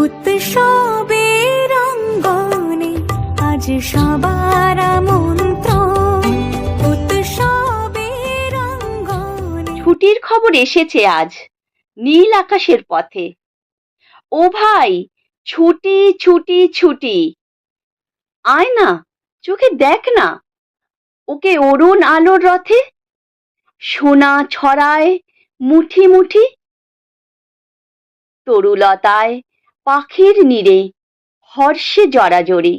উৎসবের আজ সবার ছুটির খবর এসেছে আজ, নীল আকাশের পথে। ও ভাই, ছুটি ছুটি ছুটি। আয় না, চোখে দেখ না। ওকে অরুণ আলোর রথে, সোনা ছড়ায় মুঠি মুঠি। তরুলতায় পাখির নীড়ে, হর্ষে জড়াজড়ি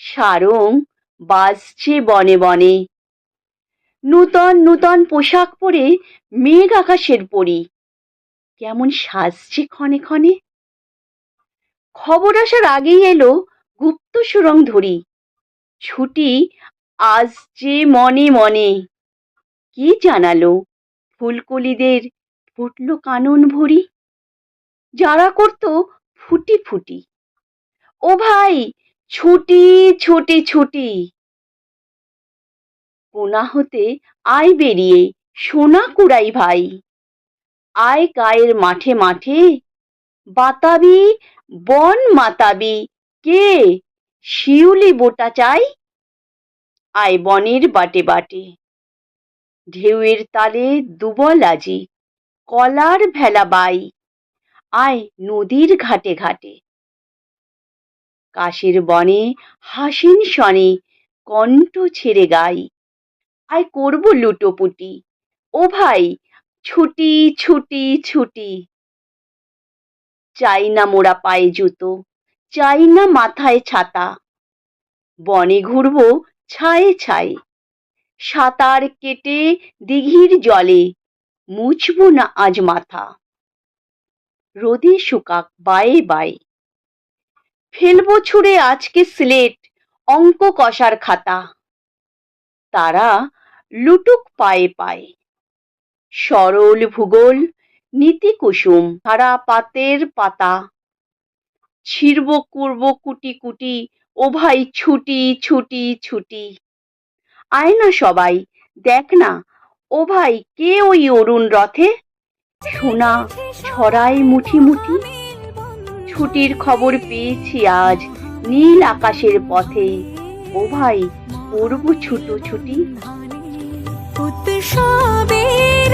সারং বাজছে বনে বনে। নূতন নূতন পোশাক পরে মেঘ আকাশের পরি। কেমন সাজছে ক্ষণে ক্ষণে। খবর আসার আগেই এলো গুপ্ত সুরং ধরি। ছুটি আসছে মনে মনে। কি জানালো ফুলকলিদের ফুটলো কানন ভরি। যারা করত ফুটি ফুটি। ও ভাই, ছুটি ছুটি ছুটি। কোনা হতে আয় বেরিয়ে, সোনা কুড়াই ভাই। আয় গায়ের মাঠে মাঠে, বাতাবি, বন মাতাবি, কে? শিউলি বোটা চাই, আয় বনের বাটে বাটে। ঢেউয়ের তালে দুবল আজি, কলার ভেলা বাই। আয় নদীর ঘাটে ঘাটে। কাশের বনে হাসিন সনে কণ্ঠ ছেড়ে গাই। আয় করব লুটোপুটি, ও ভাই ছুটি ছুটি ছুটি। চাই না মোড়া পায়ে জুতো, চাই না মাথায় ছাতা। বনে ঘুরবো ছায়ে ছায়ে, সাঁতার কেটে দিঘির জলে, মুছবো না আজ মাথা। রোদে শুকাক বায়ে বায়ে। ফেলব ছুঁড়ে আজকে স্লেট, অঙ্ক কষার খাতা। তারা লুটুক পায়ে পায়ে। সরল ভূগোল, নীতি কুসুম, সারা পাতের পাতা। ছিড়ব করব কুটি কুটি, ও ভাই ছুটি ছুটি ছুটি। আয় না সবাই, দেখ না, ও ভাই কে ওই অরুণ রথে? সোনা ছড়ায় মুঠি মুঠি। ছুটির খবর পেয়েছি আজ নীল আকাশের পথে ও ভাই করব ছুটো ছুটি। উৎসবের